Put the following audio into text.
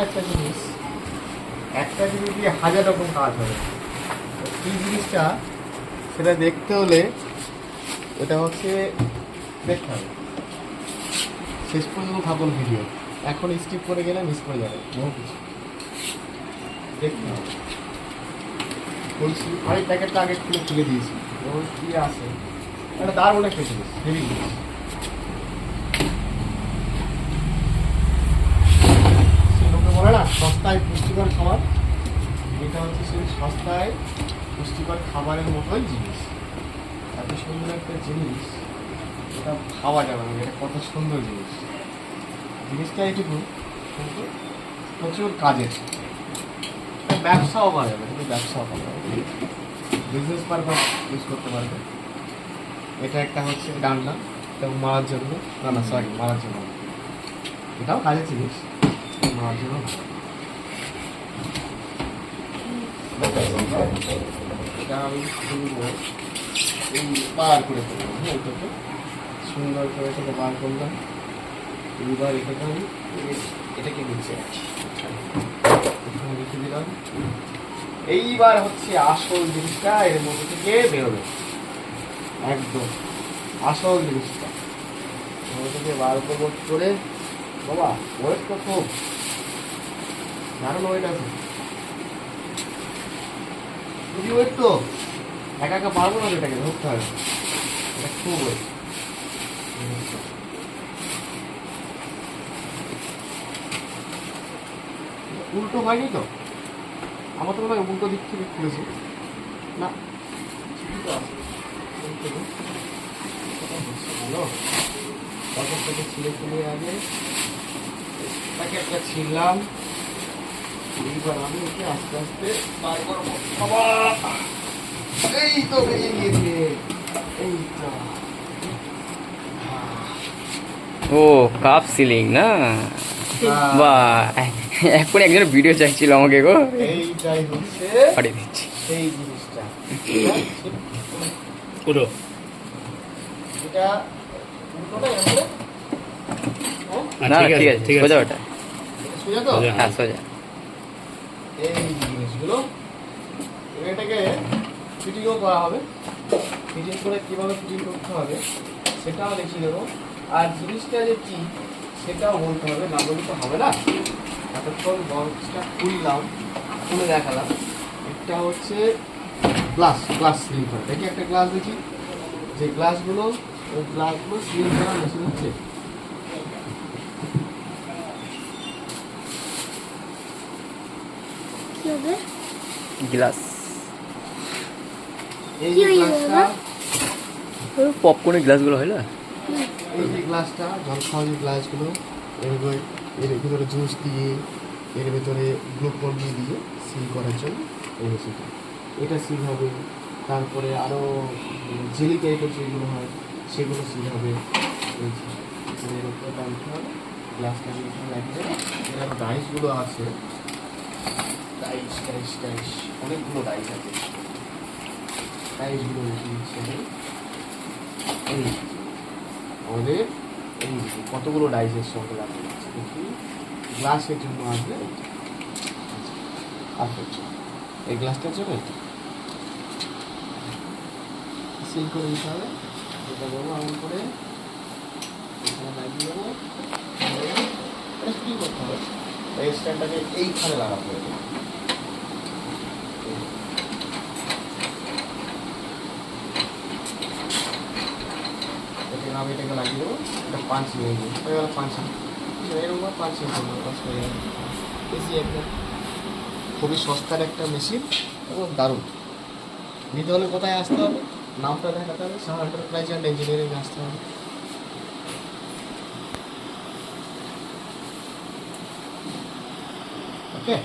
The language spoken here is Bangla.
একটা জিনিস। একটা জিনিস দিয়ে হাজার রকম কাজ হবে। কি জিনিসটা সেটা দেখতে হলে এটা হচ্ছে দেখতে হবে। শেষ পর্যন্ত থাকুন ভিডিও। এখন স্কিপ করে গেলে মিস করে যাবে। বহু কিছু। দেখতে হবে। বলছি, আমি প্যাকেটটা আগে খুলে খুলে দিয়েছি। ওর কি আছে? একটা দারুণ একটা জিনিস। হেভি জিনিস সে লোকে বলে না সস্তায় পুষ্টিকর খাবার? এটা হচ্ছে সেই সস্তায় পুষ্টিকর খাবারের মতোই জিনিস। এত সুন্দর একটা জিনিস, এটা খাওয়া যাবে না, এটা কত সুন্দর জিনিস। জিনিসটা এইটুকু, কিন্তু প্রচুর কাজের। ব্যবসাও করা যাবে, কিন্তু ব্যবসাও করা যাবে। বিজনেস পারপাস ইউজ করতে পারবে। এটা একটা হচ্ছে ডান্ডা এটা মারার জন্য, না না সরি মারার জন্য। এটাও কাজের জিনিস মারার জন্য এটা আমি এই বার করে ফেলব হ্যাঁ এটাকে সুন্দর করে এটাকে বার করলাম। এইবার এটাকে আমি এটাকে নিচে রেখে দিলাম। এইবার হচ্ছে আসল জিনিসটা এর মধ্যে থেকে বেরোবে। একদম। আসল জিনিসটা। থেকে বার করব করে বাবা ওয়েট তো খুব দারুণ ওয়েট আছে। ওয়েট তো। একা একা না হবে এটা ওয়েট। উল্টো হয়নি তো? আমার তো মনে হয় উল্টো দিক থেকে খুলেছি। না। ঠিকই তো আছে উল্টো দিক। কোথায় হচ্ছে বলো? প্যাকেটটাকে ছিলে আগে প্যাকেটটা ছিললাম এইবার আমি ওকে আস্তে আস্তে বার করব। বাবা! এই তো বেরিয়ে গিয়েছে। এই ও কাপ সিলিং না? হ্যাঁ, বা এখন একজন ভিডিও চাইছিল আমাকে গো। এইটাই হচ্ছে পাঠিয়ে দিচ্ছি। সেই জিনিসটা। পুরো এটা উল্টোটা এরকম করে? হ্যাঁ? না ঠিক আছে সোজা ওটা। সোজা তো? হ্যাঁ সোজা। এই জিনিসগুলো। এটাকে ফিটিংও করা হবে। ফিটিং করে কীভাবে ফিটিং করতে হবে, সেটাও দেখিয়ে দেবো। আর জিনিসটা যে কী, সেটাও বলতে হবে। না বললে তো হবে না। এতক্ষণ বক্সটা খুললাম, খুলে দেখালাম। একটা হচ্ছে গ্লাস গ্লাস সিলিং করা। দেখি একটা গ্লাস দেখি। যে গ্লাসগুলো ওই গ্লাসগুলো সিলিং করা মেশিন হচ্ছে। কি হবে? গ্লাস। এই কি যে হয়ে গ্লাসটা পপকর্নের গ্লাসগুলো হয় না? এই যে গ্লাসটা জল খাওয়া যে গ্লাসগুলো এর ভিতরে এর ভিতরে জুস দিয়ে এর ভিতরে গ্লুকন দিয়ে দিয়ে সিল করার জন্য এই এটা সিল হবে তারপরে আরও জেলি টাইপের যেগুলো হয় সেগুলো সিল হবে। গ্লাসটা লাগিয়ে ডাইসগুলো আছে। ডাইস ডাইস ডাইস অনেকগুলো ডাইস আছে ডাইসগুলো রেখে এই কতগুলো ডাইসের সঙ্গে রাখা যাচ্ছে দেখি গ্লাসের জন্য আসবে আচ্ছা এই গ্লাসটার জন্য সিল করে দিতে হবে এটা দেবো এমন করে এখানে লাগিয়ে দেবো করতে হবে এই স্ট্যান্ডটাকে এইখানে লাগাতে হবে। আমি এটাকে লাগিয়ে দেবো। এটা পাঁচ নিয়ে যাব হয়ে গেল পাঁচ এরকম পাঁচ ইজি একদম খুবই সস্তার একটা মেশিন এবং দারুণ। নিতে হলে কোথায় আসতে হবে? নামটা দেখাতে হবে। সাহা এন্টারপ্রাইজ অ্যান্ড ইঞ্জিনিয়ারিং আসতে হবে। ওকে